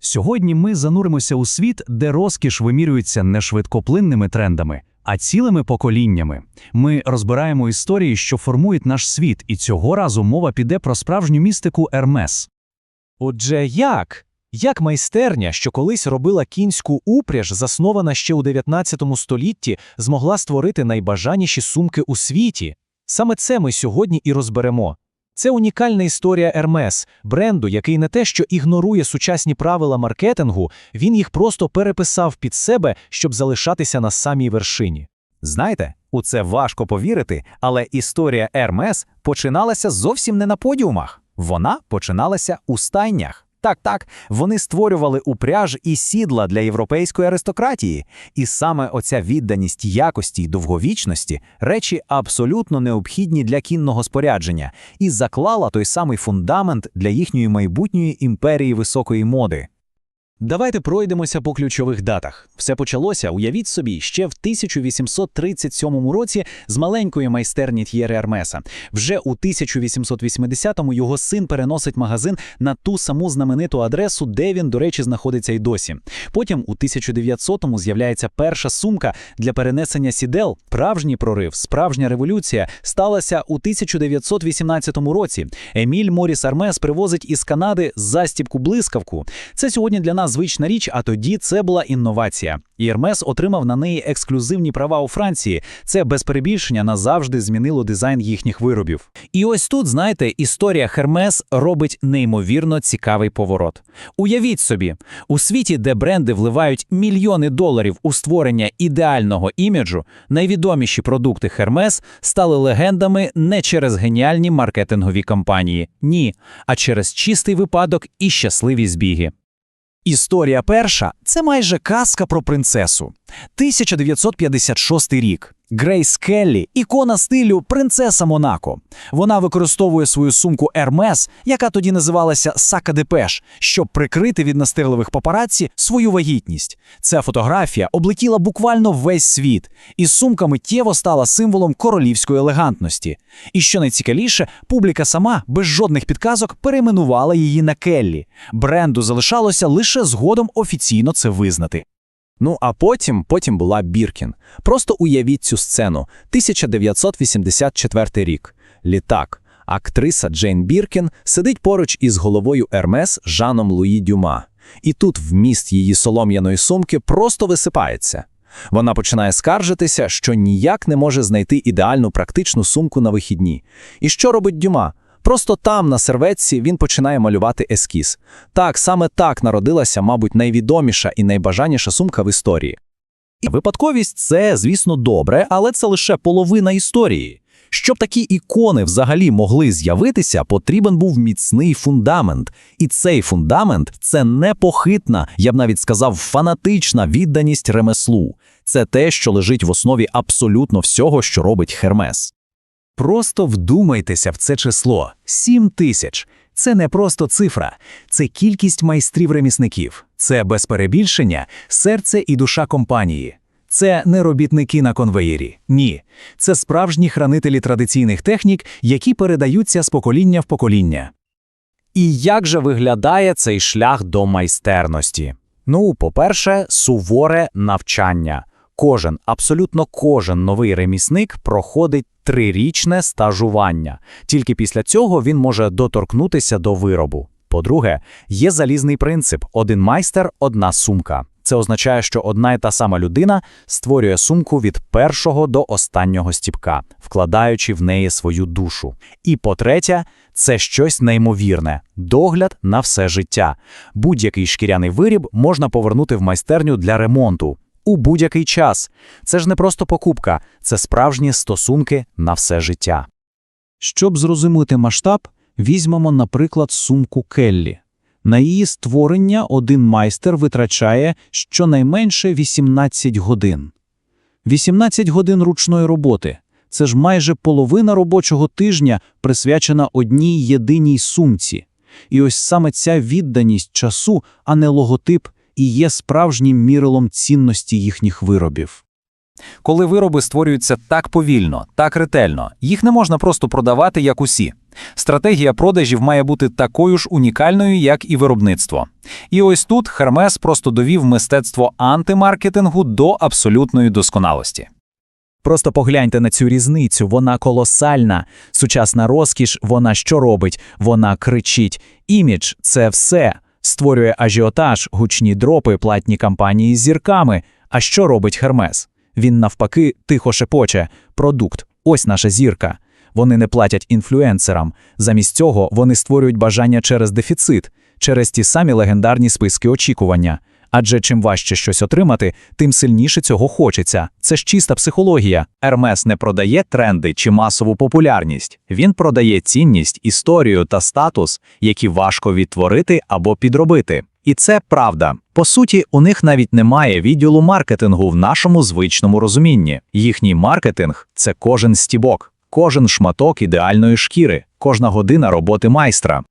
Сьогодні ми зануримося у світ, де розкіш вимірюється не швидкоплинними трендами, а цілими поколіннями. Ми розбираємо історії, що формують наш світ, і цього разу мова піде про справжню містику Ермес. Отже, як? Як майстерня, що колись робила кінську упряж, заснована ще у 19 столітті, змогла створити найбажаніші сумки у світі? Саме це ми сьогодні і розберемо. Це унікальна історія Hermes, бренду, який не те, що ігнорує сучасні правила маркетингу, він їх просто переписав під себе, щоб залишатися на самій вершині. Знаєте, у це важко повірити, але історія Ермес починалася зовсім не на подіумах. Вона починалася у стайнях. Так, так, вони створювали упряж і сідла для європейської аристократії. І саме оця відданість якості й довговічності речі абсолютно необхідні для кінного спорядження, і заклала той самий фундамент для їхньої майбутньої імперії високої моди. Давайте пройдемося по ключових датах. Все почалося, уявіть собі, ще в 1837 році з маленької майстерні Т'єре Армеса. Вже у 1880-му його син переносить магазин на ту саму знамениту адресу, де він, до речі, знаходиться й досі. Потім у 1900-му з'являється перша сумка для перенесення сідел. Справжній прорив, справжня революція сталася у 1918 році. Еміль Моріс Армес привозить із Канади застібку блискавку. Це сьогодні для нас звична річ, а тоді це була інновація. І отримав на неї ексклюзивні права у Франції. Це без перебільшення назавжди змінило дизайн їхніх виробів. І ось тут, знаєте, історія Хермес робить неймовірно цікавий поворот. Уявіть собі, у світі, де бренди вливають мільйони доларів у створення ідеального іміджу, найвідоміші продукти Хермес стали легендами не через геніальні маркетингові кампанії, ні, а через чистий випадок і щасливі збіги. Історія перша це майже казка про принцесу. 1956 рік. Грейс Келлі – ікона стилю принцеса Монако. Вона використовує свою сумку Hermes, яка тоді називалася Сака Депеш, щоб прикрити від настирливих папараці свою вагітність. Ця фотографія облетіла буквально весь світ, і сумка миттєво стала символом королівської елегантності. І що найцікавіше, публіка сама без жодних підказок перейменувала її на Келлі. Бренду залишалося лише згодом офіційно це визнати. Ну а потім, потім була Біркін. Просто уявіть цю сцену. 1984 рік. Літак. Актриса Джейн Біркін сидить поруч із головою Ермес Жаном Луї Дюма. І тут вміст її солом'яної сумки просто висипається. Вона починає скаржитися, що ніяк не може знайти ідеальну практичну сумку на вихідні. І що робить Дюма? Просто там, на серветці, він починає малювати ескіз. Так, саме так народилася, мабуть, найвідоміша і найбажаніша сумка в історії. І випадковість це, звісно, добре, але це лише половина історії. Щоб такі ікони взагалі могли з'явитися, потрібен був міцний фундамент. І цей фундамент це непохитна, я б навіть сказав, фанатична відданість ремеслу. Це те, що лежить в основі абсолютно всього, що робить Хермес. Просто вдумайтеся в це число 7 тисяч. Це не просто цифра, це кількість майстрів-ремісників, це без перебільшення, серце і душа компанії. Це не робітники на конвеєрі. Ні, це справжні хранителі традиційних технік, які передаються з покоління в покоління. І як же виглядає цей шлях до майстерності? Ну, по-перше, суворе навчання. Кожен, абсолютно кожен новий ремісник проходить трирічне стажування. Тільки після цього він може доторкнутися до виробу. По-друге, є залізний принцип: один майстер, одна сумка. Це означає, що одна і та сама людина створює сумку від першого до останнього стіпка, вкладаючи в неї свою душу. І по-третє, це щось неймовірне догляд на все життя. Будь-який шкіряний виріб можна повернути в майстерню для ремонту у будь-який час. Це ж не просто покупка, це справжні стосунки на все життя. Щоб зрозуміти масштаб, візьмемо, наприклад, сумку Келлі. На її створення один майстер витрачає щонайменше 18 годин. 18 годин ручної роботи це ж майже половина робочого тижня присвячена одній єдиній сумці. І ось саме ця відданість часу, а не логотип, і є справжнім мірилом цінності їхніх виробів. Коли вироби створюються так повільно, так ретельно, їх не можна просто продавати, як усі. Стратегія продажів має бути такою ж унікальною, як і виробництво. І ось тут Хермес просто довів мистецтво антимаркетингу до абсолютної досконалості. Просто погляньте на цю різницю, вона колосальна. Сучасна розкіш, вона що робить? Вона кричить. Імідж це все. Створює ажіотаж, гучні дропи, платні кампанії з зірками. А що робить Хермес? Він навпаки тихо шепоче. Продукт. Ось наша зірка. Вони не платять інфлюенсерам. Замість цього вони створюють бажання через дефіцит, через ті самі легендарні списки очікування. Адже чим важче щось отримати, тим сильніше цього хочеться. Це ж чиста психологія. Ермес не продає тренди чи масову популярність. Він продає цінність, історію та статус, які важко відтворити або підробити. І це правда. По суті, у них навіть немає відділу маркетингу в нашому звичному розумінні. Їхній маркетинг це кожен стібок, кожен шматок ідеальної шкіри, кожна година роботи майстра.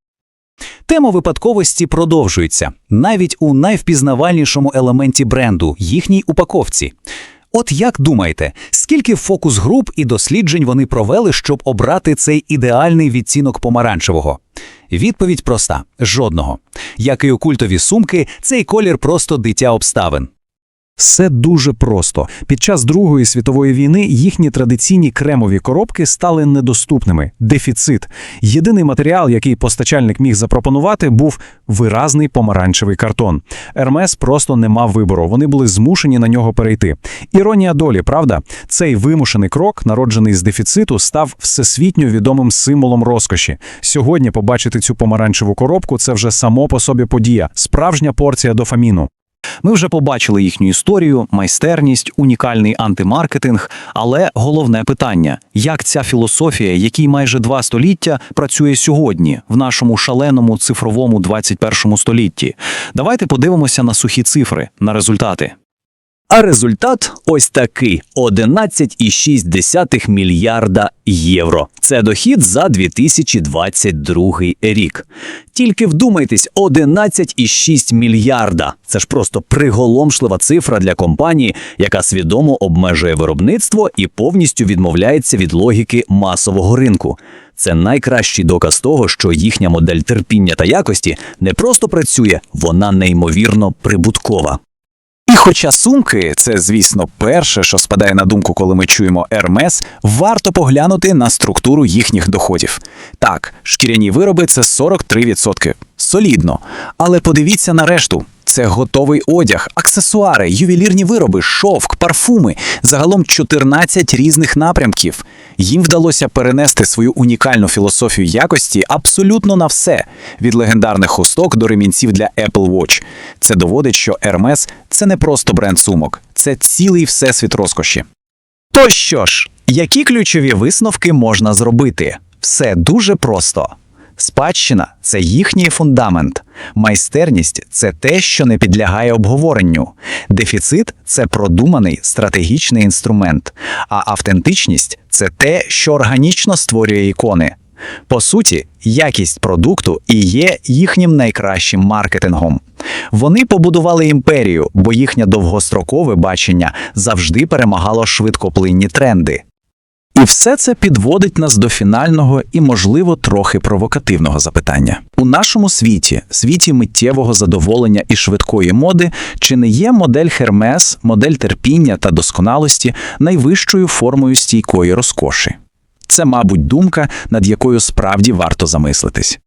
Тема випадковості продовжується навіть у найвпізнавальнішому елементі бренду їхній упаковці. От як думаєте, скільки фокус-груп і досліджень вони провели, щоб обрати цей ідеальний відцінок помаранчевого? Відповідь проста: жодного. Як і у культові сумки, цей колір просто дитя обставин. Все дуже просто. Під час Другої світової війни їхні традиційні кремові коробки стали недоступними. Дефіцит. Єдиний матеріал, який постачальник міг запропонувати, був виразний помаранчевий картон. Ермес просто не мав вибору. Вони були змушені на нього перейти. Іронія долі, правда? Цей вимушений крок, народжений з дефіциту, став всесвітньо відомим символом розкоші. Сьогодні побачити цю помаранчеву коробку це вже само по собі подія, справжня порція дофаміну. Ми вже побачили їхню історію, майстерність, унікальний антимаркетинг, але головне питання: як ця філософія, якій майже два століття, працює сьогодні, в нашому шаленому цифровому 21 столітті? Давайте подивимося на сухі цифри, на результати. А результат ось такий: 11,6 мільярда євро. Це дохід за 2022 рік. Тільки вдумайтесь, 11,6 мільярда. Це ж просто приголомшлива цифра для компанії, яка свідомо обмежує виробництво і повністю відмовляється від логіки масового ринку. Це найкращий доказ того, що їхня модель терпіння та якості не просто працює, вона неймовірно прибуткова. Хоча сумки це, звісно, перше, що спадає на думку, коли ми чуємо Ермес, варто поглянути на структуру їхніх доходів. Так, шкіряні вироби це 43%. Солідно. Але подивіться на решту. Це готовий одяг, аксесуари, ювелірні вироби, шовк, парфуми, загалом 14 різних напрямків. Їм вдалося перенести свою унікальну філософію якості абсолютно на все, від легендарних хусток до ремінців для Apple Watch. Це доводить, що Hermes – це не просто бренд сумок, це цілий всесвіт розкоші. То що ж, які ключові висновки можна зробити? Все дуже просто. Спадщина це їхній фундамент. Майстерність це те, що не підлягає обговоренню. Дефіцит це продуманий стратегічний інструмент, а автентичність це те, що органічно створює ікони. По суті, якість продукту і є їхнім найкращим маркетингом. Вони побудували імперію, бо їхнє довгострокове бачення завжди перемагало швидкоплинні тренди. І все це підводить нас до фінального і, можливо, трохи провокативного запитання. У нашому світі, світі миттєвого задоволення і швидкої моди, чи не є модель Хермес, модель терпіння та досконалості найвищою формою стійкої розкоші? Це, мабуть, думка, над якою справді варто замислитись.